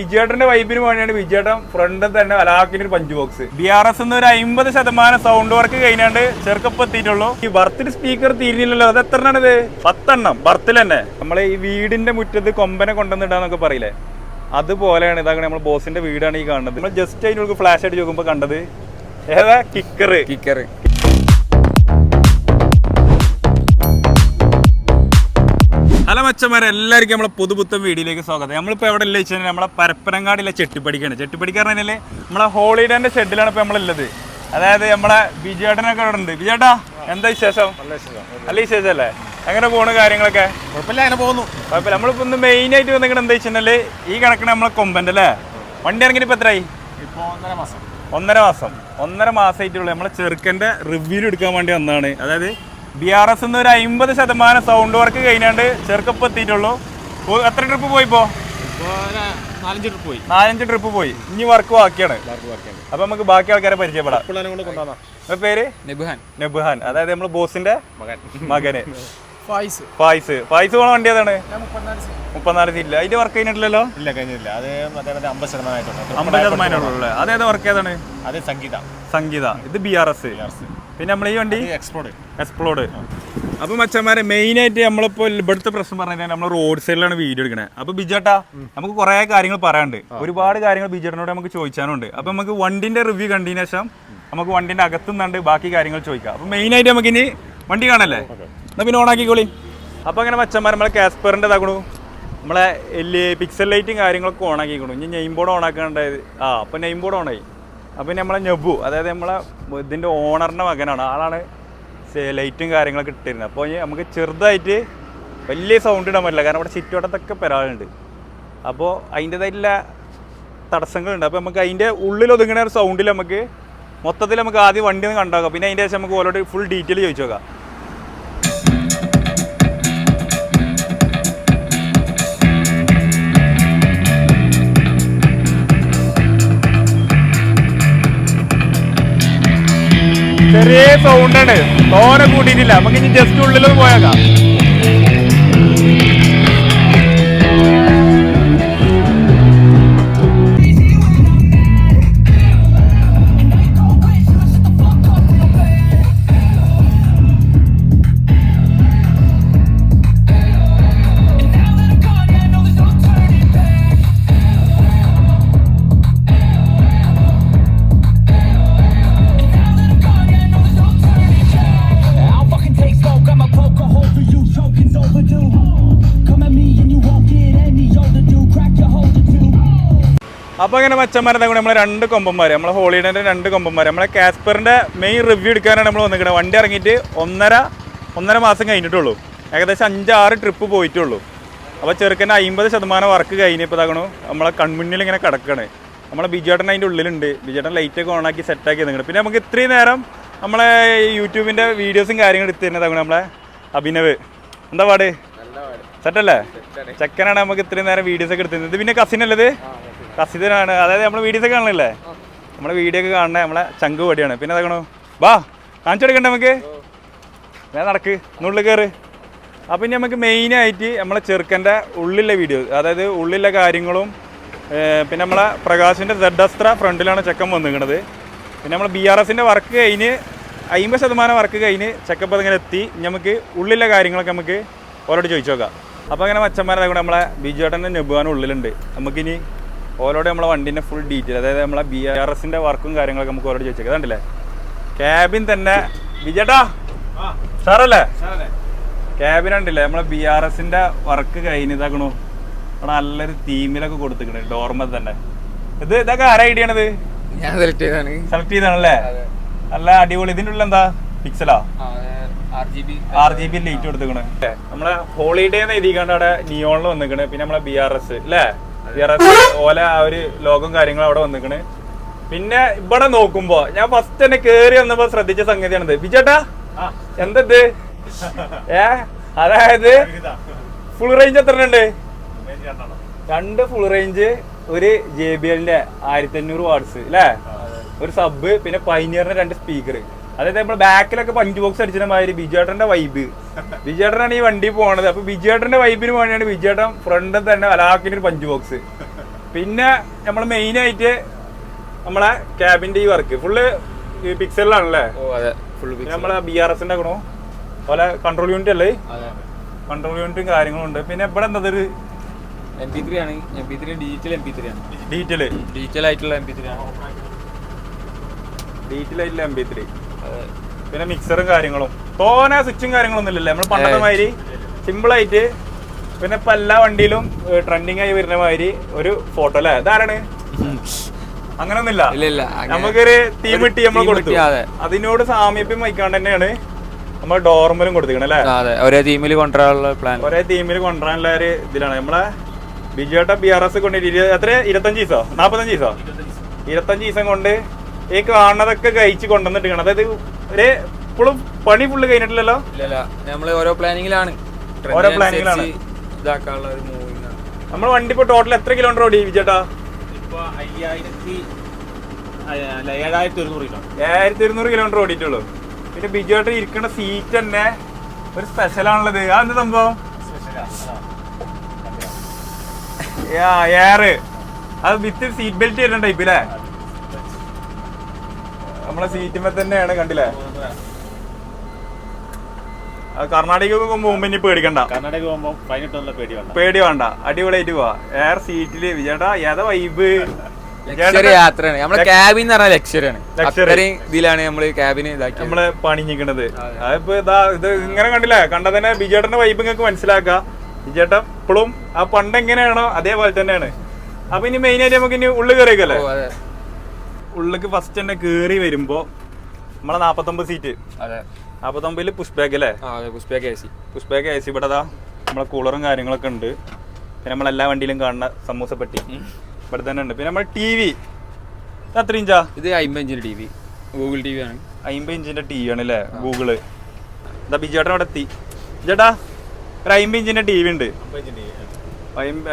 വിജയേട്ടന്റെ വൈബിന് വേണ്ടിയാണ് വിജയേട്ടൻ ഫ്രണ്ട് തന്നെ അലാക്കിന് ഒരു punch box B R S ഒരു അമ്പത് ശതമാനം സൗണ്ട് വർക്ക് കഴിഞ്ഞാണ്ട് ചെറുക്കപ്പ് എത്തിയിട്ടുള്ളൂ. ഈ ബർത്തിൽ സ്പീക്കർ തീരുന്നില്ലല്ലോ അത് എത്ര എണ്ണത് പത്തെണ്ണം ബർത്തിൽ തന്നെ. നമ്മളെ ഈ വീടിന്റെ മുറ്റത്ത് കൊമ്പനെ കൊണ്ടുവന്നിടാന്നൊക്കെ പറയില്ലേ? അതുപോലെയാണ് ഇതാകണ നമ്മൾ ബോസിന്റെ വീടാണ് ഈ കാണുന്നത്. നമ്മൾ ജസ്റ്റ് അതിനുള്ള ഫ്ലാഷ് ആയിട്ട് നോക്കുമ്പോൾ കണ്ടത് ഏതാ? കിക്കർ കിക്കർ ഹലോ മച്ചന്മാരെ എല്ലാവർക്കും നമ്മളെ പുതുപുത്തൻ വീഡിയോയിലേക്ക് സ്വാഗതം. നമ്മളിപ്പോൾ എവിടെ ഇല്ല വെച്ചാൽ നമ്മളെ പരപ്പനങ്ങാടിയിലെ ചെട്ടിപ്പടിക്കാണ്. ചെട്ടിപ്പടിക്ക് പറഞ്ഞാൽ നമ്മളെ ഹോളിഡേന്റെ ഷെഡിലാണ് ഇപ്പോൾ നമ്മളുള്ളത്. അതായത് നമ്മളെ ബിജേട്ടനൊക്കെ അവിടെ ഉണ്ട്. ബിജേട്ടാ എന്താ വിശേഷം? നല്ല വിശേഷം. അല്ലേ അങ്ങനെ പോണു കാര്യങ്ങളൊക്കെ? കുഴപ്പമില്ല അങ്ങനെ പോകുന്നു. കുഴപ്പമില്ല. നമ്മളിപ്പോൾ ഒന്ന് മെയിൻ ആയിട്ട് വന്നിട്ട് എന്താ വെച്ചാൽ ഈ കിടക്കണ നമ്മളെ കൊമ്പന്റെ അല്ലേ? വണ്ടി ഇറങ്ങി ഇപ്പോൾ എത്രയായി ഇപ്പോൾ ഒന്നര മാസം. ഒന്നര മാസം. ഒന്നര മാസമായിട്ടുള്ള. നമ്മളെ ചെറുക്കന്റെ റിവ്യൂ എടുക്കാൻ വേണ്ടി വന്നതാണ്. അതായത് ബി ആർ എസ് ഒരു അമ്പത് ശതമാനം സൗണ്ട് വർക്ക് കഴിഞ്ഞാണ്ട് ചെറുക്കപ്പ് എത്തിയിട്ടുള്ളൂ. എത്ര ട്രിപ്പ് പോയി ഇപ്പോൾ ഇപ്പോൾ നാലഞ്ച് ട്രിപ്പ് പോയി. നാലഞ്ച് ട്രിപ്പ് പോയി. ഇനി വർക്ക് ബാക്കിയാണ്. അപ്പൊ നമുക്ക് ബാക്കി ആൾക്കാരെ പരിചയപ്പെടാം. പേര്? നെബുഹാൻ. നെബുഹാൻ. അതായത് നമ്മൾ ബോസിന്റെ മകൻ. മകന്. ഫായിസ് ഫായിസ് ഫായിസ് പോണ വണ്ടി ഏതാണ്? മുപ്പത്തിനാല് സീറ്റില്ല അതിന്റെ വർക്ക് കഴിഞ്ഞിട്ടില്ലല്ലോ? ഇല്ല കഴിഞ്ഞില്ല അത് അമ്പത് ശതമാനമായിട്ടുണ്ട് അമ്പത് ശതമാനം ഉള്ളൂ അതേത് വർക്ക് ഏതാണ്? അത് സംഗീത. സംഗീത. ഇത് ബി ആർ എസ് പിന്നെ നമ്മൾ ഈ വണ്ടി എക്സ്പ്ലോഡ് എക്സ്പ്ലോഡ് അപ്പോൾ മച്ചന്മാരെ മെയിൻ ആയിട്ട് നമ്മളിപ്പോ ഇവിടുത്തെ പ്രശ്നം പറഞ്ഞാൽ നമ്മൾ റോഡ് സൈഡിലാണ് വീഡിയോ എടുക്കുന്നത് അപ്പൊ ബിജേട്ടാ നമുക്ക് കുറെ കാര്യങ്ങൾ പറയാനുണ്ട്. ഒരുപാട് കാര്യങ്ങൾ ബിജേട്ടനോട് നമുക്ക് ചോദിച്ചാനുണ്ട്. അപ്പൊ നമുക്ക് വണ്ടിന്റെ റിവ്യൂ കണ്ടതിന് ശേഷം നമുക്ക് വണ്ടിന്റെ അകത്തുനിന്നുണ്ട് ബാക്കി കാര്യങ്ങൾ ചോദിക്കാം. അപ്പൊ മെയിൻ ആയിട്ട് നമുക്ക് ഇനി വണ്ടി കാണല്ലേ? എന്നാ പിന്നെ ഓണാക്കിക്കോളി അപ്പൊ അങ്ങനെ മച്ചന്മാർ നമ്മളെ കാസ്പറിന്റെ ഇതാക്കണു. നമ്മളെ എൽ പിക്സൽ ലൈറ്റും കാര്യങ്ങളൊക്കെ ഓണാക്കിക്കണു ഇനി നെയിം ബോർഡ് ഓണാക്കാണ്ടായത് ആ അപ്പൊ നെയിം ബോർഡ് ഓണായി അപ്പോൾ നമ്മളെ നെബു അതായത് നമ്മളെ ഇതിന്റെ ഓണറിന്റെ മകനാണ്. ആളാണ് ലൈറ്റും കാര്യങ്ങളൊക്കെ ഇട്ടിരുന്നത്. അപ്പോൾ നമുക്ക് ചെറുതായിട്ട് വലിയ സൗണ്ട് ഇടാൻ പറ്റില്ല. കാരണം ഇവിടെ ചുറ്റുവട്ടത്തൊക്കെ പെരാളുണ്ട്. അപ്പോൾ അതിന്റെതായിട്ടുള്ള തടസ്സങ്ങളുണ്ട്. അപ്പോൾ നമുക്ക് അതിന്റെ ഉള്ളിൽ ഒതുങ്ങുന്ന ഒരു സൗണ്ടിൽ നമുക്ക് മൊത്തത്തിൽ നമുക്ക് ആദ്യം വണ്ടി ഒന്ന് കണ്ടാക്കാം. പിന്നെ അതിന്റെ ശേഷം നമുക്ക് ഓരോട് ഫുൾ ഡീറ്റെയിൽ ചോദിച്ചു നോക്കാം. ചെറിയ സൗണ്ടാണ് തോനെ കൂട്ടിയിട്ടില്ല. നമുക്ക് ഇനി ജസ്റ്റ് ഉള്ളിലൊന്ന് പോയേക്കാം. അപ്പോൾ അങ്ങനെ മച്ചന്മാരെ കൂടെ നമ്മളെ രണ്ട് കൊമ്പന്മാർ നമ്മളെ ഹോളിഡേന്റെ രണ്ട് കൊമ്പന്മാർ നമ്മളെ കാസ്പറിന്റെ മെയിൻ റിവ്യൂ എടുക്കാനാണ് നമ്മൾ വന്നിരിക്കുന്നത് വണ്ടി ഇറങ്ങിയിട്ട് ഒന്നര ഒന്നര മാസം കഴിഞ്ഞിട്ടുള്ളൂ. ഏകദേശം അഞ്ചാറ് ട്രിപ്പ് പോയിട്ടുള്ളൂ. അപ്പോൾ ചെറുക്കന്റെ അമ്പത് ശതമാനം വർക്ക് കഴിഞ്ഞപ്പോൾ ഇതാകണു നമ്മളെ കൺമുന്നിൽ ഇങ്ങനെ കിടക്കണേ. നമ്മളെ ബിജുട്ടൻ അതിന്റെ ഉള്ളിലുണ്ട്. ബിജേട്ടൻ ലൈറ്റൊക്കെ ഓണാക്കി സെറ്റാക്കി നിൽക്കണം പിന്നെ നമുക്ക് ഇത്രയും നേരം നമ്മളെ യൂട്യൂബിന്റെ വീഡിയോസും കാര്യങ്ങളും എടുത്തിരുന്നത് തരുന്നതാണ് നമ്മളെ അഭിനവ്. എന്താ പാട്? സെറ്റല്ലേ ചെക്കനാണ് നമുക്ക് ഇത്രയും നേരം വീഡിയോസ് ഒക്കെ എടുത്തിരുന്നത് പിന്നെ കസിൻ അല്ലത് കസിനാണ് അതായത് നമ്മൾ വീഡിയോസ് ഒക്കെ കാണണില്ലേ നമ്മളെ വീഡിയോ ഒക്കെ കാണണേ നമ്മളെ ചങ്ക് പടിയാണ്. പിന്നെ അതാകണോ വാ കാണിച്ചു കൊടുക്കണ്ടേ നമുക്ക്? ഞാൻ നടക്ക്. നുള്ളിൽ കയറ് അപ്പം ഇനി നമുക്ക് മെയിനായിട്ട് നമ്മളെ ചെറുക്കന്റെ ഉള്ളിലെ വീഡിയോ അതായത് ഉള്ളിലെ കാര്യങ്ങളും പിന്നെ നമ്മളെ പ്രകാശിന്റെ ദഡസ്ത്ര ഫ്രണ്ടിലാണ് ചെക്കൻ വന്നിരിക്കുന്നത് പിന്നെ നമ്മൾ ബി ആർ എസിന്റെ വർക്ക് കഴിഞ്ഞ് അമ്പത് ശതമാനം വർക്ക് കഴിഞ്ഞ് ചെക്കപ്പ് അതിങ്ങനെ എത്തി. നമുക്ക് ഉള്ളിലെ കാര്യങ്ങളൊക്കെ നമുക്ക് ഓരോട് ചോദിച്ചു നോക്കാം. അപ്പോൾ അങ്ങനെ മച്ചന്മാരെ കൂടെ നമ്മളെ ബിജുവേട്ടന്റെ നെബുവാൻ ഉള്ളിലുണ്ട്. നമുക്കിനി ഓരോട് നമ്മളെ വണ്ടീന്റെ ഫുൾ ഡീറ്റെയിൽ അതായത് നമ്മളെ ബി ആർ എസിന്റെ വർക്കും കാര്യങ്ങളൊക്കെ നമുക്ക് ഓരോട് ചോദിച്ചേക്കാം. കണ്ടില്ലേ ക്യാബിൻ തന്നെ. വിജേട്ടാ സാറല്ലേ? ക്യാബിൻ ഉണ്ടല്ലേ നമ്മളെ ബി ആർ എസിന്റെ വർക്ക് കഴിഞ്ഞതാക്കണു അവിടെ നല്ലൊരു തീമിലൊക്കെ കൊടുത്തിട്ടുണ്ട് ഡോർമ തന്നെ. ഇത് ഇതൊക്കെ ആരാ ഐഡിയ ആണിത് ഞാൻ സെലക്ട് ചെയ്താണ് സെലക്ട് ചെയ്താണല്ലേ നല്ല അടിപൊളി. ഇതിന്റെ ഉള്ളിൽ എന്താ? പിക്സലാ ആർ ജി ബി ലൈറ്റ് കൊടുത്തിക്കണേ. നമ്മളെ ഹോളിഡേ എന്ന് എഴുതിക്കാണ്ട് അവിടെ നിയോണിൽ വന്നിക്കണേ. പിന്നെ നമ്മളെ ബി ആർ എസ് അല്ലേ? ഓല ആ ഒരു ലോകം കാര്യങ്ങളും അവിടെ വന്നിക്കണ്. പിന്നെ ഇവിടെ നോക്കുമ്പോ ഞാൻ ഫസ്റ്റ് തന്നെ കേറി വന്നപ്പോ ശ്രദ്ധിച്ച സംഗതിയാണിത്. ബിജേട്ടാ എന്തത്? ഏ അതായത് ഫുൾ റേഞ്ച് എത്ര ഉണ്ട് രണ്ട് ഫുൾ റേഞ്ച് ഒരു ജെ ബി എല്ലിന്റെ ആയിരത്തി അഞ്ഞൂറ് വാട്സ് അല്ലേ ഒരു സബ് പിന്നെ പൈനിയറിന്റെ രണ്ട് സ്പീക്കർ അതായത് നമ്മൾ ബാക്കിലൊക്കെ പഞ്ച് ബോക്സ് അടിച്ചിട്ട് മാതിരി ബിജേട്ടന്റെ വൈബ് ബിജേട്ടനാണ് ഈ വണ്ടി പോണത്. അപ്പൊ ബിജേട്ടന്റെ വൈബിന് വേണ്ടിയാണ് ബിജേട്ടൻ ഫ്രണ്ടിൽ തന്നെ അലാക്കിന് ഒരു പഞ്ച് ബോക്സ് പിന്നെ നമ്മൾ മെയിൻ ആയിട്ട് നമ്മളെ ക്യാബിന്റെ ഈ വർക്ക് ഫുള്ള് പിക്സലിലാണല്ലേ നമ്മളെ ബി ആർ എസിന്റെ ഗുണോ അതുപോലെ കൺട്രോൾ യൂണിറ്റ് അല്ലേ? കൺട്രോൾ യൂണിറ്റും കാര്യങ്ങളും ഉണ്ട്. പിന്നെ ഇവിടെ എന്താ ഒരു എം പി ത്രീ ആണ്. M P three digital M P three ആണ്. ഡിജിറ്റൽ ഡിജിറ്റൽ ആയിട്ടുള്ള എം പി ത്രീ ആണ്. ഡിജിറ്റൽ ആയിട്ടുള്ള എം പി ത്രീ പിന്നെ മിക്സറും കാര്യങ്ങളും. തോനെ സ്വിച്ചും കാര്യങ്ങളൊന്നും ഇല്ലല്ലോ നമ്മൾ പണ്ടത്തെ. മാതിരി സിമ്പിൾ ആയിട്ട് പിന്നെ ഇപ്പൊ എല്ലാ വണ്ടിയിലും ട്രെൻഡിങ് ആയി വരുന്ന മാതിരി ഒരു ഫോട്ടോ അല്ലേ? ഇതാരാണ്? അങ്ങനൊന്നുമില്ല. നമുക്കൊരു തീം ഇട്ടി നമ്മൾ കൊടുത്തു. അതിനോട് സാമീപ്യം വഹിക്കാണ്ട് തന്നെയാണ് നമ്മൾ ഡോർമലും കൊടുത്തിരിക്കണത് അല്ലേ? അതെ. ഒരേ തീമിൽ കൊണ്ടുവരാനുള്ള പ്ലാൻ ഒരേ തീമിൽ കൊണ്ടുവരാനുള്ള ഒരു ഇതിലാണ്. നമ്മളെ ബിജുവേട്ട ബി ആർ എസ് കൊണ്ടിട്ട് എത്ര ഇരുപത്തഞ്ച് ദിവസോ? നാപ്പത്തഞ്ച് ദിവസോ. ഇരുപത്തഞ്ച് ദിവസം കൊണ്ട് ഈ കാണുന്നതൊക്കെ കഴിച്ച് കൊണ്ടുവന്നിട്ട് അതായത് ഒരു ഇപ്പോഴും പണി ഫുള്ള് കഴിഞ്ഞിട്ടില്ലല്ലോ? ഇല്ലല്ല. നമ്മൾ ഓരോ പ്ലാനിങ്ങിലാണ് ഓരോ planning-ലാണ്. ഇതാക്കാനുള്ള ഒരു മൂവിങ് നമ്മൾ വണ്ടി ഇപ്പൊ ടോട്ടൽ എത്ര കിലോമീറ്റർ ഓടി വിജേട്ടാ ഇപ്പൊ അയ്യായിരത്തി ഏഴായിരത്തി ഒരുന്നൂറ് കിലോ. ഏഴായിരത്തി കിലോമീറ്റർ ഓടിയിട്ടുള്ളൂ. പിന്നെ ബിജുവായിട്ട് ഇരിക്കുന്ന സീറ്റ് തന്നെ ഒരു സ്പെഷ്യൽ ആണുള്ളത്. ആ എന്ത് സംഭവം? എയർ അത്. വിത്ത് സീറ്റ് ബെൽറ്റ് വരുന്ന ടൈപ്പ് അല്ലേ നമ്മളെ സീറ്റുമ്പോ തന്നെയാണ് കണ്ടില്ലേ? കർണാടക കർണാടകയ്ക്ക് പോകുമ്പോ ഇനി പേടിക്കണ്ട. കർണാടക പോകുമ്പോ പതിനെട്ടൊന്നും പേടി വേണ്ട. പേടി വേണ്ട. അടിപൊളിയായിട്ട് പോവാ. എയർ സീറ്റിൽ വിജേട്ടാ ഏതാ വൈബ് യാത്രയാണ്. നമ്മളെ ക്യാബിൻ എന്ന് പറഞ്ഞാൽ ലക്ഷറിയാണ്. അത്രയും ഇതിലാണ് നമ്മൾ ക്യാബിന് ഇതാക്കി നമ്മൾ പണിഞ്ഞിക്കണത് അതിപ്പോ ഇതാ ഇത് ഇങ്ങനെ കണ്ടില്ലേ? കണ്ടതന്നെ ബിജേട്ടന്റെ വൈബ് നിങ്ങൾക്ക് മനസ്സിലാക്ക. ബിജേട്ടൻ ഇപ്പോഴും ആ പണ്ട് എങ്ങനെയാണോ അതേപോലെ തന്നെയാണ്. അപ്പൊ ഇനി മെയിൻ ആയിട്ട് നമുക്ക് ഇനി ഉള്ളു കയറിയേക്കല്ലേ ഉള്ളിക്ക് ഫസ്റ്റ് തന്നെ കേറി വരുമ്പോ നമ്മളെ നാപ്പത്തൊമ്പത് സീറ്റ് അതെ. നാപ്പത്തൊമ്പതിൽ പുഷ് ബാക്ക് അല്ലേ? Pushback A C push back A C ഇവിടെ അതാ നമ്മളെ കൂളറും കാര്യങ്ങളൊക്കെ ഉണ്ട്. പിന്നെ നമ്മളെല്ലാ വണ്ടിയിലും കാണുന്ന സമൂസ പെട്ടി. ഇവിടെ തന്നെ ഉണ്ട്. പിന്നെ നമ്മുടെ ടി വി എത്ര ഇഞ്ചാ? ഇത് അമ്പത് ഇഞ്ചിന്റെ T V Google T V ആണ്. അമ്പത് ഇഞ്ചിന്റെ ടി വി ആണ് അല്ലേ? ഗൂഗിൾ എന്താ ബിജേട്ടൻ അവിടെ എത്തി. ചേട്ടാ ഒരു അമ്പത് ഇഞ്ചിന്റെ ടി വി ഉണ്ട്.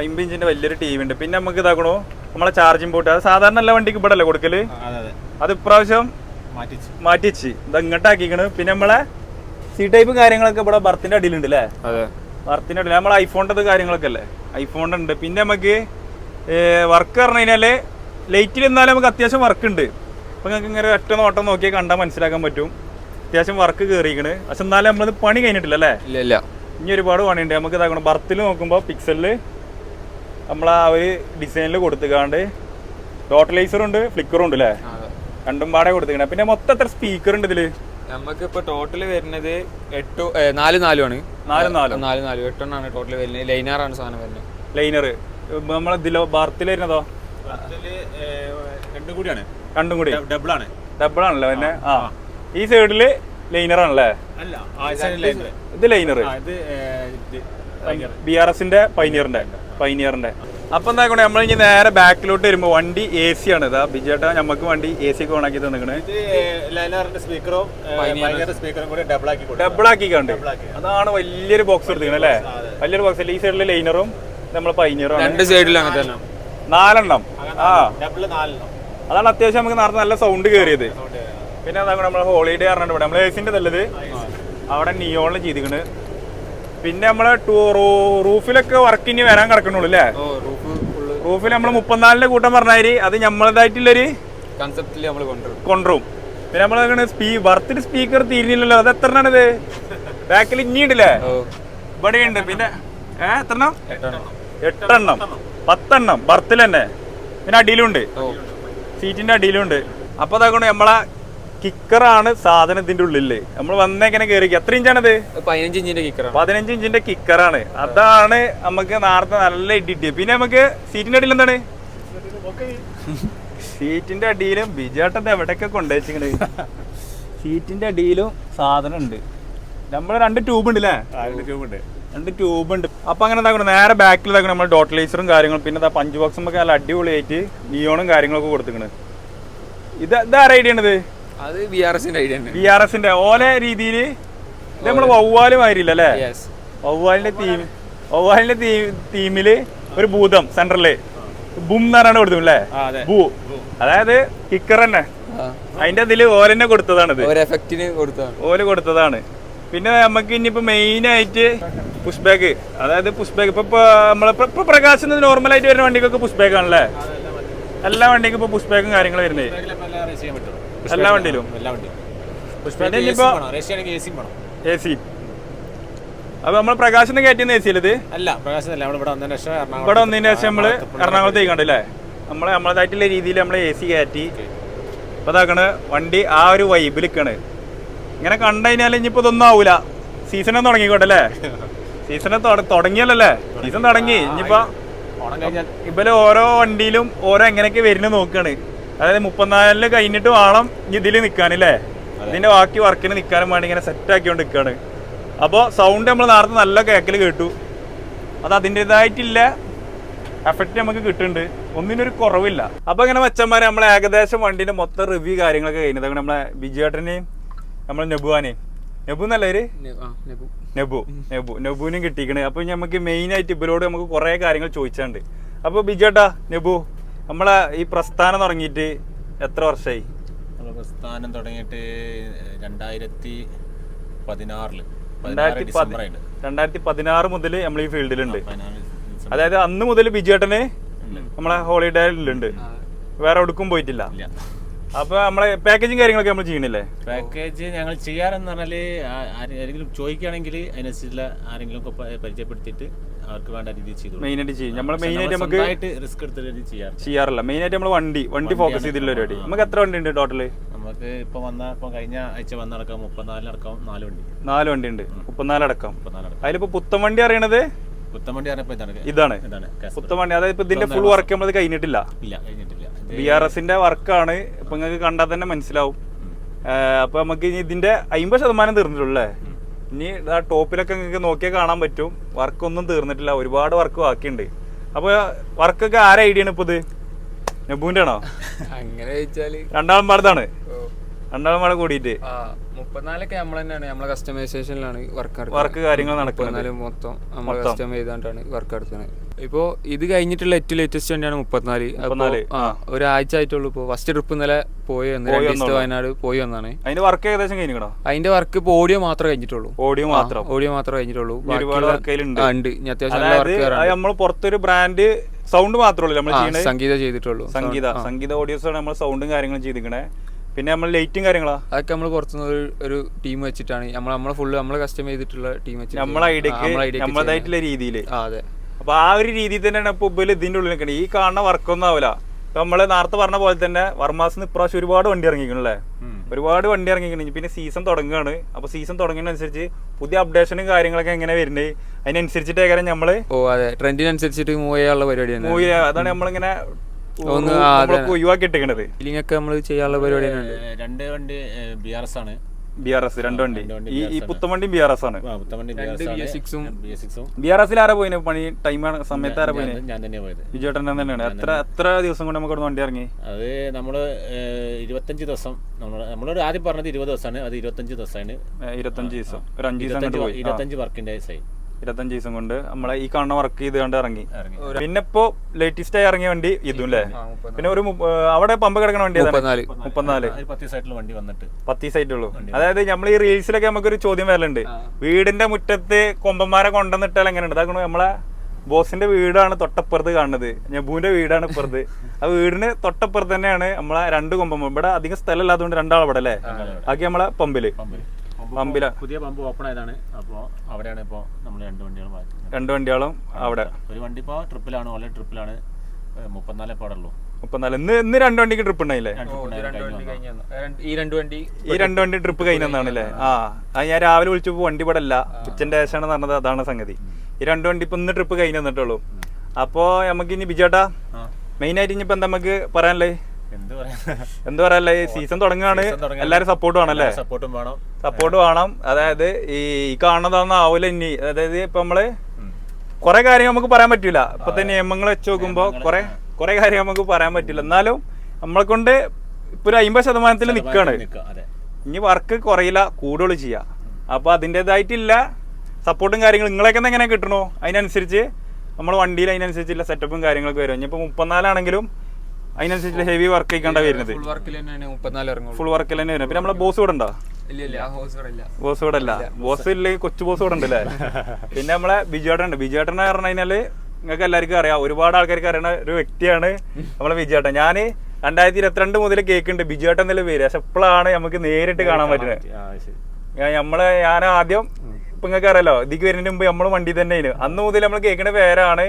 അമ്പത് ഇഞ്ചിന്റെ വലിയൊരു ടി വി ഉണ്ട്. പിന്നെ നമുക്ക് ഇതാക്കണോ? നമ്മളെ ചാർജിംഗ് പോട്ട് അത് സാധാരണ എല്ലാ വണ്ടിക്ക് ഇവിടെ അല്ലേ കൊടുക്കൽ അതെ ഇപ്രാവശ്യം മാറ്റിച്ച്. ഇത് ഇങ്ങോട്ടാക്കിക്കണ് പിന്നെ നമ്മളെ സി ടൈപ്പ് കാര്യങ്ങളൊക്കെ ഇവിടെ ബർത്തിന്റെ അടിയിലുണ്ട് അല്ലേ ബർത്തിന്റെ അടിയിൽ നമ്മളെ ഐഫോണിന്റെ കാര്യങ്ങളൊക്കെ അല്ലേ? ഐഫോണിന്റെ ഉണ്ട് പിന്നെ നമുക്ക് വർക്ക് പറഞ്ഞു കഴിഞ്ഞാൽ ലൈറ്റിൽ നിന്നാലും നമുക്ക് അത്യാവശ്യം വർക്ക് ഉണ്ട്. അപ്പൊ നിങ്ങൾക്ക് ഇങ്ങനെ ഒറ്റ നോട്ടം നോക്കിയാൽ കണ്ടാൽ മനസ്സിലാക്കാൻ പറ്റും. അത്യാവശ്യം വർക്ക് കയറിയിരിക്കണ് പക്ഷെ എന്നാലും നമ്മളത് പണി കഴിഞ്ഞിട്ടില്ല അല്ലേ ഇല്ല ഇല്ല. ഇനി ഒരുപാട് പണിയുണ്ട്. നമുക്ക് ഇതാക്കണം. ബർത്തിൽ നോക്കുമ്പോൾ പിക്സലിൽ നമ്മൾ ആ ഒരു ഡിസൈനിൽ കൊടുത്തുകാണ്ട് ടോട്ടലൈസറും ഉണ്ട് ഫ്ലിക്കറും ഉണ്ട് അല്ലേ രണ്ടും പാടെ കൊടുത്തിരിക്കണേ. പിന്നെ മൊത്തം എത്ര സ്പീക്കർ ഉണ്ട് ഇതിൽ. നമുക്ക് ഇപ്പൊ ടോട്ടൽ വരുന്നത് എട്ട് നാല് നാലും ആണ്. നാലും നാലും. നാല് നാലും. എട്ടെണ്ണാണ് ടോട്ടൽ വരുന്നത്. ലൈനർ ആണ് സാധനം വരുന്നത്. ലൈനർ നമ്മളെ ഇതിലോ ബർത്തിൽ വരുന്നതോ? രണ്ടും കൂടിയാണ്. രണ്ടും കൂടി. ഡബിൾ ആണ്. ഡബിൾ ആണല്ലോ പിന്നെ ആ ഈ സൈഡിൽ ലൈനർ ആണല്ലേ? അല്ല ഇത് ലൈനർ ഇത് ബി ആർ എസിന്റെ പൈനിയറിന്റെ പൈനിയറിന്റെ. അപ്പൊ എന്താ നമ്മൾ ഇനി നേരെ ബാക്കിലോട്ട് വരുമ്പോ വണ്ടി എ സി ആണ്. ഇതാ ബിജേട്ടാ നമുക്ക് വണ്ടി എ സി ഒക്കെ ഓണാക്കി തന്നിക്കണ്. സ്പീക്കറും പൈനിയറിന്റെ സ്പീക്കറും കൂടി ഡബിൾ ആക്കി കണ്ട് അതാണ് വലിയൊരു ബോക്സ് എടുത്തിരിക്കുന്നത് അല്ലേ? വലിയൊരു ബോക്സ് ഈ സൈഡിൽ ലൈനറും നമ്മൾ പൈനിയറും രണ്ട് സൈഡിലാണ് അങ്ങനെ തന്നെ. നാലെണ്ണം. ആ. ഡബിൾ നാലെണ്ണം. അതാണ് അത്യാവശ്യം നമുക്ക് നേരത്തെ നല്ല സൗണ്ട് കയറിയത് പിന്നെ അതാ നമ്മൾ ഹോളിഡേ പറഞ്ഞിട്ട് ഇവിടെ. നമ്മൾ എ സിന്റെ നല്ലത് അവിടെ നിയോണിൽ ചെയ്തിക്കണ്. പിന്നെ നമ്മളെ റൂഫിലൊക്കെ വർക്ക് ഇനി വരാൻ കിടക്കണുള്ളൂ അല്ലേ റൂഫിൽ നമ്മൾ മുപ്പത്തിനാലിന്റെ കൂട്ടം പറഞ്ഞാൽ അത് നമ്മളതായിട്ടുള്ളൊരു കൺസെപ്റ്റിൽ നമ്മൾ കൊണ്ടുവരും. കൊണ്ടുവരും. പിന്നെ നമ്മൾ സ്പീ ബർത്ത് സ്പീക്കർ തീരുന്നില്ലല്ലോ അത് എത്ര ഇത് ബാക്കിൽ ഇനിയുണ്ടല്ലേ ഇവിടെ ഉണ്ട് പിന്നെ ഏ എത്രണ്ണം? എട്ടെണ്ണം. എട്ടെണ്ണം. പത്തെണ്ണം ബർത്തിൽ തന്നെ. പിന്നെ അടിയിലുണ്ട് സീറ്റിന്റെ അടിയിലുണ്ട് അപ്പൊ അതാകൊണ്ട് നമ്മളെ കിക്കറാണ് സാധനത്തിന്റെ ഉള്ളിൽ. നമ്മൾ വന്നേക്കനെ കയറി എത്ര ഇഞ്ചാണത് പതിനഞ്ച് ഇഞ്ചിന്റെ കിക്കറാണ് പതിനഞ്ച് ഇഞ്ചിന്റെ കിക്കറാണ് അതാണ് നമുക്ക് നേരത്തെ നല്ല ഇടിട്ട് പിന്നെ നമുക്ക് സീറ്റിന്റെ അടിയിൽ എന്താണ്? സീറ്റിന്റെ അടിയിലും ബിജേട്ടന്റെ എവിടെയൊക്കെ കൊണ്ടുവച്ചിങ്ങനെ സീറ്റിന്റെ അടിയിലും സാധനം ഉണ്ട്. നമ്മൾ രണ്ട് ട്യൂബ് ഉണ്ട് അല്ലേ ഉണ്ട്. രണ്ട് ട്യൂബ് ഉണ്ട്. അപ്പൊ അങ്ങനെ എന്താക്കണം നേരെ ബാക്കിൽ ഇതാക്കണം നമ്മൾ ഡോട്ടലൈസറും കാര്യങ്ങളും പിന്നെ എന്താ പഞ്ച് ബോക്സും ഒക്കെ നല്ല അടിപൊളിയായിട്ട് നിയോണും കാര്യങ്ങളൊക്കെ കൊടുത്തിക്കണ് ഇത് ഇതാര ഐഡിയ ആണിത് അത് ബി ആർ എസിന്റെ ഐഡിയ ബി ആർ എസിന്റെ ഓലെ രീതിയിൽ ഇത് നമ്മൾ വവ്വാൽ അല്ലേ? വവ്വാലിന്റെ തീം വവ്വാലിന്റെ തീമിൽ ഒരു ഭൂതം സെന്ററിൽ ബും എന്നാണ് കൊടുത്തു അല്ലേ? ബൂ. അതായത് കിക്കർ തന്നെ. അതിന്റെ അതിൽ ഓലെന്നെ കൊടുത്തതാണ്. ഓൽ കൊടുത്തതാണ്. പിന്നെ നമുക്ക് ഇനിയിപ്പോ മെയിൻ ആയിട്ട് പുഷ് ബാക്ക് അതായത് പുഷ് ബാക്ക് ഇപ്പൊ നമ്മളെ ഇപ്പൊ- പ്രകാശം നോർമൽ ആയിട്ട് വരുന്ന വണ്ടിക്കൊക്കെ പുഷ് ബാക്ക് ആണല്ലേ? എല്ലാ വണ്ടിക്കും ഇപ്പൊ പുഷ് ബാക്കും കാര്യങ്ങളും വരുന്നത് എല്ലാം വണ്ടിയിലും? എല്ലാ വണ്ടിയും പിന്നെ ഇനിയിപ്പോ റേസ് ചെയ്യണമെങ്കിൽ എ സി അപ്പൊ നമ്മൾ പ്രകാശം കയറ്റിയെന്ന് എ സിയിലത് അല്ല പ്രകാശം അല്ല ഇവിടെ വന്നതിന് ശേഷം ഇവിടെ വന്നതിന് ശേഷം നമ്മൾ എറണാകുളത്തേക്ക് കണ്ടല്ലേ നമ്മളെ നമ്മളതായിട്ടുള്ള രീതിയിൽ നമ്മൾ എ സി കയറ്റി ഇപ്പൊ ഇതാക്കണ് വണ്ടി ആ ഒരു വൈബിൽ നിൽക്കണ് ഇങ്ങനെ കണ്ടു കഴിഞ്ഞാൽ ഇനിയിപ്പോ ഇതൊന്നും ആവൂല. സീസൺ തുടങ്ങിക്കോട്ടല്ലേ? സീസൺ തുടങ്ങിയല്ലേ സീസൺ തുടങ്ങി. ഇനിയിപ്പോ ഇവർ ഓരോ വണ്ടിയിലും ഓരോ എങ്ങനെയൊക്കെ വരുന്ന നോക്കാണ്. അതായത് മുപ്പത്തിനാലിൽ കഴിഞ്ഞിട്ട് വേണം ഇതിൽ നിൽക്കാനല്ലേ ഇതിന്റെ ബാക്കി വർക്കിന് നിൽക്കാനും വേണ്ടി ഇങ്ങനെ സെറ്റ് ആക്കിക്കൊണ്ട് നിൽക്കാണ് അപ്പോൾ സൗണ്ട് നമ്മൾ നേരത്തെ നല്ല കേക്കൽ കേട്ടു. അത് അതിന്റെതായിട്ടില്ല എഫക്റ്റ് നമുക്ക് കിട്ടുന്നുണ്ട്. ഒന്നിനൊരു കുറവില്ല. അപ്പോൾ ഇങ്ങനെ വെച്ചന്മാരെ നമ്മൾ ഏകദേശം വണ്ടിന്റെ മൊത്തം റിവ്യൂ കാര്യങ്ങളൊക്കെ കഴിഞ്ഞത് അങ്ങനെ നമ്മളെ ബിജുവേട്ടനെയും നമ്മളെ നെബുവാനെയും. നെബു എന്നല്ലേ നെബു. നെബു. നെബുവിനും കിട്ടിക്കണേ അപ്പോൾ നമുക്ക് മെയിൻ ആയിട്ട് ഇവരോട് നമുക്ക് കുറേ കാര്യങ്ങൾ ചോദിച്ചാണ്ട്. അപ്പോൾ ബിജുവേട്ടാ നെബു നമ്മളെ ഈ പ്രസ്ഥാനം തുടങ്ങിയിട്ട് എത്ര വർഷമായി നമ്മൾ പ്രസ്ഥാനം തുടങ്ങിയിട്ട് രണ്ടായിരത്തി പതിനാറിൽ. രണ്ടായിരത്തി പതി- രണ്ടായിരത്തി പതിനാറ് മുതൽ നമ്മൾ ഈ ഫീൽഡിലുണ്ട് അതായത് അന്ന് മുതൽ ബിജുവേട്ടന് നമ്മളെ ഹോളിഡേയിലുണ്ട്. വേറെ എവിടേക്കും പോയിട്ടില്ല. ഇല്ല. അപ്പൊ നമ്മളെ പാക്കേജും കാര്യങ്ങളൊക്കെ നമ്മൾ ചെയ്യണില്ലേ? പാക്കേജ് ഞങ്ങൾ ചെയ്യാറെന്ന് പറഞ്ഞാൽ ആരെങ്കിലും ചോദിക്കുകയാണെങ്കിൽ അതിനനുസരിച്ചുള്ള ആരെങ്കിലും ഒക്കെ പരിചയപ്പെടുത്തിയിട്ട് അവർക്ക് വേണ്ട രീതിയിൽ ചെയ്തു മെയിൻ ആയിട്ട് ചെയ്യും. നമ്മൾ മെയിൻ ആയിട്ട് നമുക്ക് റിസ്ക് എടുത്തിട്ട് ചെയ്യാറ് ചെയ്യാറില്ല. മെയിൻ ആയിട്ട് നമ്മൾ വണ്ടി വണ്ടി ഫോക്കസ് ചെയ്തിട്ടുള്ള പരിപാടി നമുക്ക് എത്ര വണ്ടി ഉണ്ട് ടോട്ടൽ നമുക്ക് ഇപ്പൊ വന്ന ഇപ്പൊ കഴിഞ്ഞ ആഴ്ച വന്നടക്കം മുപ്പത്തിനാലിനടക്കം നാല് വണ്ടി. നാല് വണ്ടി ഉണ്ട് മുപ്പത്തിനാലടക്കം. മുപ്പത്തിനാലടക്കം. അതിലിപ്പോ പുത്തൻ വണ്ടി അറിയണത്? പുത്തൻ വണ്ടി അറിയപ്പോ ഇതാണ്. ഇതാണ്. പുത്തൻ വണ്ടി. അതായത് ഇതിന്റെ ഫുൾ വർക്ക് നമ്മൾ കഴിഞ്ഞിട്ടില്ല. ഇല്ല കഴിഞ്ഞിട്ടില്ല. ബി ആർ എസിന്റെ വർക്കാണ്. ഇപ്പൊ നിങ്ങൾക്ക് കണ്ടാൽ തന്നെ മനസ്സിലാവും. അപ്പൊ നമുക്ക് ഇനി ഇതിന്റെ അമ്പത് ശതമാനം തീർന്നിട്ടുള്ളേ ഇനി ആ ടോപ്പിലൊക്കെ നിങ്ങൾക്ക് നോക്കിയാൽ കാണാൻ പറ്റും. വർക്കൊന്നും തീർന്നിട്ടില്ല. ഒരുപാട് വർക്ക് ബാക്കിയുണ്ട്. അപ്പൊ വർക്കൊക്കെ ആരെ ഐഡിയ ആണ് ഇപ്പൊ ഇത്? നെബുവിന്റെ ആണോ? അങ്ങനെ ചോദിച്ചാൽ രണ്ടാളും പാടത്താണ് രണ്ടാളും പാടെ കൂടിയിട്ട് മുപ്പത്തിനാലൊക്കെ നമ്മൾ തന്നെയാണ്. നമ്മളെ കസ്റ്റമൈസേഷനിലാണ് വർക്ക് വർക്ക് കാര്യങ്ങൾ നടക്കുന്നത്. മൊത്തം നമ്മൾ കസ്റ്റമൈസ് ചെയ്താണ്ടാണ് വർക്ക് നടത്തുന്നത്. ഇപ്പോ ഇത് കഴിഞ്ഞിട്ടുള്ള ഏറ്റവും ലേറ്റസ്റ്റ് വണ്ടിയാണ് മുപ്പത്തിനാല്. ആ ഒരാഴ്ച ആയിട്ടുള്ളൂ ഇപ്പൊ. ഫസ്റ്റ് ട്രിപ്പ് ഇന്നലെ പോയി വന്ന് രണ്ട് ദിവസത്തെ വയനാട് പോയി വന്നാണ് അതിന്റെ വർക്ക് ഏകദേശം കഴിഞ്ഞിട്ടോ അതിന്റെ വർക്ക് ഇപ്പൊ ഓഡിയോ മാത്രമേ കഴിഞ്ഞിട്ടുള്ളൂ. ഓഡിയോ മാത്രം. ഓഡിയോ മാത്രമേ കഴിഞ്ഞിട്ടുള്ളൂ. ഉണ്ട്. അത്യാവശ്യം നമ്മൾ പുറത്തൊരു ബ്രാൻഡ് സൗണ്ട് മാത്രമേ നമ്മൾ സംഗീതം ചെയ്തിട്ടുള്ളൂ. സംഗീത സംഗീത ഓഡിയോസ് ആണ് നമ്മൾ സൗണ്ടും കാര്യങ്ങളും ചെയ്തിരിക്കണേ. പിന്നെ നമ്മൾ ലൈറ്റും കാര്യങ്ങളാ? അതൊക്കെ നമ്മൾ പുറത്തുനിന്ന് ഒരു ടീം വെച്ചിട്ടാണ്. നമ്മൾ നമ്മളെ ഫുള്ള് നമ്മൾ കസ്റ്റം ചെയ്തിട്ടുള്ള ടീം വെച്ചിട്ട് നമ്മളെ ഐഡിയക്ക് നമ്മളെ നമ്മളതായിട്ടുള്ള രീതിയിൽ അതെ. അപ്പൊ ആ ഒരു രീതിയിൽ തന്നെയാണ് ഇപ്പൊ ഉബൽ ഇതിന്റെ ഉള്ളിൽ നിൽക്കുന്നത് ഈ കാണുന്ന വർക്കൊന്നും ആവില്ല. ഇപ്പൊ നമ്മൾ നേരത്തെ പറഞ്ഞ പോലെ തന്നെ വർമാസിന് ഇപ്രാവശ്യം ഒരുപാട് വണ്ടി ഇറങ്ങിക്കണല്ലേ ഒരുപാട് വണ്ടി ഇറങ്ങിക്കണ പിന്നെ സീസൺ തുടങ്ങുകയാണ്. അപ്പൊ സീസൺ തുടങ്ങുന്നതനുസരിച്ച് പുതിയ അപ്ഡേഷനും കാര്യങ്ങളൊക്കെ എങ്ങനെ വരുന്നത്? അതിനനുസരിച്ചിട്ട് ഏകദേശം നമ്മൾ ഓ അതെ. ട്രെൻഡിനനുസരിച്ചിട്ട് മൂവ് ചെയ്യാനുള്ള പരിപാടിയാണ് മൂവി അതാണ് നമ്മളിങ്ങനെ ഒഴിവാക്കി ഇട്ടേക്കണത് ഫീലിംഗ് ഒക്കെ നമ്മൾ ചെയ്യാനുള്ള പരിപാടിയാണ് ഉണ്ട് രണ്ട് വണ്ടി ബിആർഎസ് ആർ എസ് ആണ്. ബി ആർ എസ് രണ്ട് വണ്ടി. ഈ ഈ പുത്തമണ്ടിയും ബി ആർ എസ് ആണ്. ബി ആർ എസിൽ ആരാ പോയിന്? പണി ടൈം സമയത്ത് ആരാ പോയിന്? ഞാൻ തന്നെ പോയത്. വിജയേട്ടൻ തന്നെയാണ്. എത്ര എത്ര ദിവസം കൊണ്ട് നമുക്ക് വണ്ടി ഇറങ്ങി? അത് നമ്മൾ ഇരുപത്തഞ്ച് ദിവസം. നമ്മൾ നമ്മളോട് ആദ്യം പറഞ്ഞത് ഇരുപത് ദിവസമാണ്. അത് ഇരുപത്തഞ്ച് ദിവസമാണ് ഇരുപത്തഞ്ച് ദിവസം. ഒരു അഞ്ച് ദിവസം ഇരുപത്തഞ്ച് വർക്കിംഗ് ഡേയ്സ് ആയി ഇരുപത്തഞ്ച് ദിവസം കൊണ്ട് നമ്മളെ ഈ കാണുന്ന വർക്ക് ചെയ്ത് കണ്ട് ഇറങ്ങി. ഇറങ്ങി. പിന്നെ ഇപ്പോ ലേറ്റസ്റ്റ് ആയി ഇറങ്ങിയ വണ്ടി ഇതും അല്ലേ പിന്നെ ഒരു അവിടെ പമ്പ് കിടക്കണ വണ്ടി? മുപ്പത്തിനാല്. പത്ത് ദിവസമായിട്ടുള്ള വണ്ടി വന്നിട്ട്. പത്ത് സൈറ്റുള്ളൂ അതായത് നമ്മൾ ഈ റീൽസിലൊക്കെ നമുക്ക് ഒരു ചോദ്യം വരലുണ്ട്. വീടിന്റെ മുറ്റത്ത് കൊമ്പന്മാരെ കൊണ്ടുവന്നിട്ടാൽ എങ്ങനെയുണ്ട്? അതാകണു നമ്മളെ ബോസിന്റെ വീടാണ് തൊട്ടപ്പുറത്ത് കാണുന്നത്. ഞബുവിന്റെ വീടാണ് ഇപ്പുറത്ത്. ആ വീടിന് തൊട്ടപ്പുറത്ത് തന്നെയാണ് നമ്മളെ രണ്ട് കൊമ്പന്മാർ. ഇവിടെ അധികം സ്ഥലം ഇല്ലാത്തതുകൊണ്ട് രണ്ടാളവിടെ അല്ലേ ബാക്കി നമ്മളെ പമ്പിൽ. പമ്പില. പുതിയ പമ്പ് ഓപ്പൺ ആയതാണ്. അപ്പോൾ അവിടെയാണ് ഇപ്പോൾ നമ്മൾ രണ്ട് വണ്ടികൾ മാറ്റുന്നത്. രണ്ട് വണ്ടികളും അവിടെ. ഒരു വണ്ടി ഇപ്പോൾ ട്രിപ്പിലാണ് ഓൾറെഡി ട്രിപ്പിലാണ് മുപ്പത്തിനാല് പാടുള്ളൂ മുപ്പത്തിനാല്. ഇന്ന് ഇന്ന് രണ്ട് വണ്ടിക്ക് ട്രിപ്പ് ഉണ്ടായില്ലേ? രണ്ട് trip കഴിഞ്ഞു ഈ രണ്ട് വണ്ടി ഈ രണ്ട് വണ്ടി ട്രിപ്പ് കഴിഞ്ഞാണല്ലേ ആ അത് ഞാൻ രാവിലെ വിളിച്ചപ്പോ വണ്ടി ഇവിടെ അല്ല. ഉച്ചന്റെ ശേഷമാണ് പറഞ്ഞത് അതാണ് സംഗതി. ഈ രണ്ട് വണ്ടി ഇപ്പൊ ഇന്ന് ട്രിപ്പ് കഴിഞ്ഞ് തന്നിട്ടുള്ളൂ അപ്പോ നമുക്ക് ഇനി ബിജേട്ടാ മെയിനായിട്ട് മെയിൻ ആയിട്ട് ഇനിയിപ്പോ എന്താ നമുക്ക് പറയാനല്ലേ എന്ത് പറയാ ഈ സീസൺ തുടങ്ങുകയാണ്. എല്ലാരും സപ്പോർട്ട് വേണല്ലേ സപ്പോർട്ടും വേണം. സപ്പോർട്ട് വേണം. അതായത് ഈ കാണുന്നതാന്ന് ആവൂല ഇനി. അതായത് ഇപ്പൊ നമ്മൾ കൊറേ കാര്യങ്ങൾ നമുക്ക് പറയാൻ പറ്റൂല. ഇപ്പൊ തന്നെ നിയമങ്ങൾ വെച്ച് നോക്കുമ്പോ കുറെ കുറെ കാര്യങ്ങൾ നമുക്ക് പറയാൻ പറ്റില്ല എന്നാലും നമ്മളെ കൊണ്ട് ഇപ്പൊ ഒരു അമ്പത് ശതമാനത്തിൽ നിൽക്കാണ് ഇനി വർക്ക് കുറയില്ല കൂടുതൽ ചെയ്യാം. അപ്പൊ അതിന്റെതായിട്ടില്ല സപ്പോർട്ടും കാര്യങ്ങളും. നിങ്ങളെയൊക്കെ എങ്ങനെ കിട്ടണോ? അതിനനുസരിച്ച് നമ്മൾ വണ്ടിയിൽ അതിനനുസരിച്ചുള്ള സെറ്റപ്പും കാര്യങ്ങളൊക്കെ വരും. ഇനിയിപ്പോൾ മുപ്പത്തിനാലാണെങ്കിലും അതിനനുസരിച്ചുള്ള ഹെവി വർക്ക് ആയിക്കാണ്ട വരുന്നത്. ഫുൾ വർക്കിൽ മുപ്പത്തിനാല് ഇറങ്ങുള്ളൂ. ഫുൾ വർക്കിൽ തന്നെ വരുന്നത് പിന്നെ നമ്മളെ ബോസ് ഇവിടെ ഉണ്ടോ ബോസ് ഇവിടെ അല്ല ബോസ് ഇല്ലെങ്കിൽ കൊച്ചു ബോസ് ഇവിടെ ഉണ്ടല്ലേ പിന്നെ നമ്മളെ ബിജുവേട്ടൻ ഉണ്ട് ബിജുവേട്ടൻ എന്ന് പറഞ്ഞു കഴിഞ്ഞാൽ നിങ്ങൾക്ക് എല്ലാവർക്കും അറിയാം. ഒരുപാട് ആൾക്കാർക്ക് അറിയുന്ന ഒരു വ്യക്തിയാണ് നമ്മളെ ബിജുവേട്ടൻ ഞാൻ രണ്ടായിരത്തി ഇരുപത്തിരണ്ട് മുതൽ കേൾക്കുന്നുണ്ട് ബിജുവേട്ടൻ എന്നുള്ള പേര്. പക്ഷെ ഇപ്പോഴാണ് നമുക്ക് നേരിട്ട് കാണാൻ പറ്റുന്നത്. നമ്മളെ ഞാൻ ആദ്യം ഇപ്പൊ നിങ്ങൾക്ക് അറിയാലോ ഇതിക്ക് വരുന്നതിന് മുമ്പ് നമ്മൾ വണ്ടി തന്നെ അന്ന് മുതൽ നമ്മൾ കേൾക്കുന്ന പേരാണ്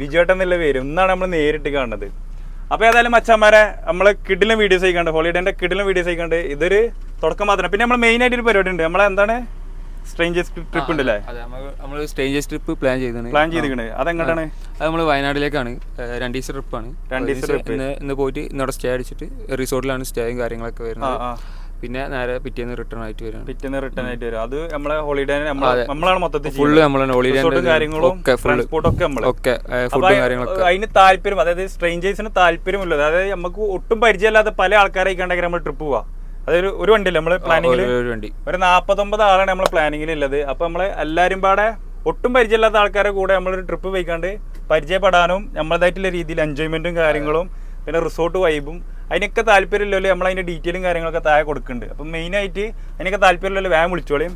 ബിജുവേട്ടൻ എന്നുള്ള പേര്. ഇന്നാണ് നമ്മൾ നേരിട്ട് കാണുന്നത്. അപ്പൊ ഏതായാലും മച്ചന്മാരെ നമ്മൾ കിഡിലും വീഡിയോസ് ആയിക്കണ്ട് ഹോളിഡേന്റെ കിഡിലും വീഡിയോസ് ആയിക്കണ്ട്. ഇതൊരു തുടക്കം മാത്രം. പിന്നെ നമ്മൾ മെയിൻ ആയിട്ട് ഒരു പരിപാടി ഉണ്ട്. നമ്മളെ എന്താണ്? സ്ട്രേഞ്ചേഴ്സ് ട്രിപ്പ് ഉണ്ടല്ലേ? നമ്മൾ സ്ട്രേഞ്ചേഴ്സ് ട്രിപ്പ് പ്ലാൻ ചെയ്തിട്ടുണ്ട് പ്ലാൻ ചെയ്തിക്കണ് അതെങ്ങോട്ടാണ്? അത് നമ്മൾ വയനാട്ടിലേക്കാണ്. രണ്ട് ദിവസം ട്രിപ്പാണ് രണ്ട് ദിവസം ട്രിപ്പ് ഇന്ന് പോയിട്ട് ഇന്നോടെ സ്റ്റേ അടിച്ചിട്ട് റിസോർട്ടിലാണ് സ്റ്റേയും കാര്യങ്ങളൊക്കെ വരുന്നത്. പിന്നെ നേരെ പിറ്റേന്ന് റിട്ടേൺ ആയിട്ട് വരും പിറ്റേന്ന് റിട്ടേൺ ആയിട്ട് വരും. അത് നമ്മളെ ഹോളിഡേ നമ്മളാണ് മൊത്തത്തിൽ ഫുള്ള് നമ്മളാണ് ഹോളിഡേ കാര്യങ്ങളും ഒക്കെ ഫുഡും കാര്യങ്ങളൊക്കെ. അതിന് താല്പര്യം അതായത് സ്ട്രേഞ്ചേഴ്സിന് താല്പര്യമില്ല അതായത് നമുക്ക് ഒട്ടും പരിചയമില്ലാത്ത പല ആൾക്കാരെ കണ്ടെങ്കിൽ നമ്മൾ ട്രിപ്പ് പോവാ. അതൊരു ഒരു വണ്ടി നമ്മൾ പ്ലാനിങ്ങിൽ ഒരു- ഒരു വണ്ടി. ഒരു നാപ്പത്തൊമ്പത് ആളാണ് നമ്മളെ പ്ലാനിങ്ങിൽ ഉള്ളത് അപ്പൊ നമ്മൾ എല്ലാരും പാടെ ഒട്ടും പരിചയമില്ലാത്ത ആൾക്കാരെ കൂടെ നമ്മളൊരു ട്രിപ്പ് പോയിക്കാണ്ട് പരിചയപ്പെടാനും നമ്മളതായിട്ടുള്ള രീതിയിൽ എൻജോയ്മെന്റും കാര്യങ്ങളും പിന്നെ റിസോർട്ട് വൈബും അതിനൊക്കെ താല്പര്യമില്ലല്ലോ നമ്മൾ അതിന്റെ ഡീറ്റെയിലും കാര്യങ്ങളൊക്കെ താഴെ കൊടുക്കുന്നുണ്ട് അപ്പം മെയിനായിട്ട് അതിനൊക്കെ താല്പര്യമില്ലല്ലോ. വേഗം വിളിച്ചോളിയും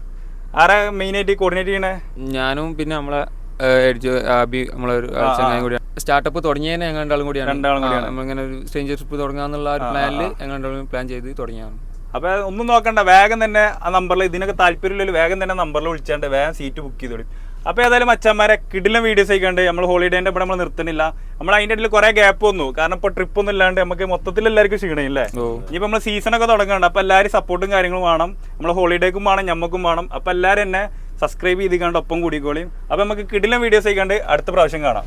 ആരാ മെയിനായിട്ട് കോർഡിനേറ്റ് ചെയ്യണേ? ഞാനും പിന്നെ നമ്മളെ കൂടിയാണ്. സ്റ്റാർട്ടപ്പ് തുടങ്ങിയതിനെ ഞങ്ങൾ രണ്ടാളും കൂടിയാണ്. രണ്ടാളും കൂടിയാണ്. നമ്മളിങ്ങനെ ഒരു സ്ട്രേഞ്ചർ ട്രിപ്പ് തുടങ്ങാന്നുള്ള ഒരു പ്ലാനിൽ ഞങ്ങൾ രണ്ടാളും പ്ലാൻ ചെയ്ത് തുടങ്ങിയാണ് അപ്പൊ ഒന്നും നോക്കണ്ട. വേഗം തന്നെ ആ നമ്പറിൽ ഇതിനൊക്കെ താല്പര്യമില്ലല്ലോ. വേഗം തന്നെ നമ്പറിൽ വിളിച്ചാണ്ട് വേഗം സീറ്റ് ബുക്ക് ചെയ്തോളി. അപ്പൊ ഏതായാലും അച്ഛന്മാരെ കിടിലം വീഡിയോസ് ആയിക്കണ്ട്. നമ്മൾ ഹോളിഡേന്റെ ഇവിടെ നമ്മൾ നിർത്തുന്നില്ല. നമ്മൾ അതിന്റെ ഇടയിൽ കുറെ ഗ്യാപ്പ് വന്നു. കാരണം ഇപ്പൊ ട്രിപ്പ് ഒന്നും ഇല്ലാണ്ട് നമുക്ക് മൊത്തത്തിൽ എല്ലാവർക്കും ക്ഷീണില്ലേ ഇനിയിപ്പോൾ ഇനിയിപ്പോ നമ്മൾ സീസൺ ഒക്കെ തുടങ്ങുന്നുണ്ട് അപ്പോൾ എല്ലാവരും സപ്പോർട്ടും കാര്യങ്ങളും വേണം. നമ്മൾ ഹോളിഡേക്കും വേണം ഞമ്മക്കും വേണം. അപ്പോൾ എല്ലാവരും എന്നെ സബ്സ്ക്രൈബ് ചെയ്ത് കണ്ട് ഒപ്പം കൂടിക്കോളിയും അപ്പൊ നമുക്ക് കിടിലം വീഡിയോസ് ആയിക്കണ്ട്. അടുത്ത പ്രാവശ്യം കാണാം.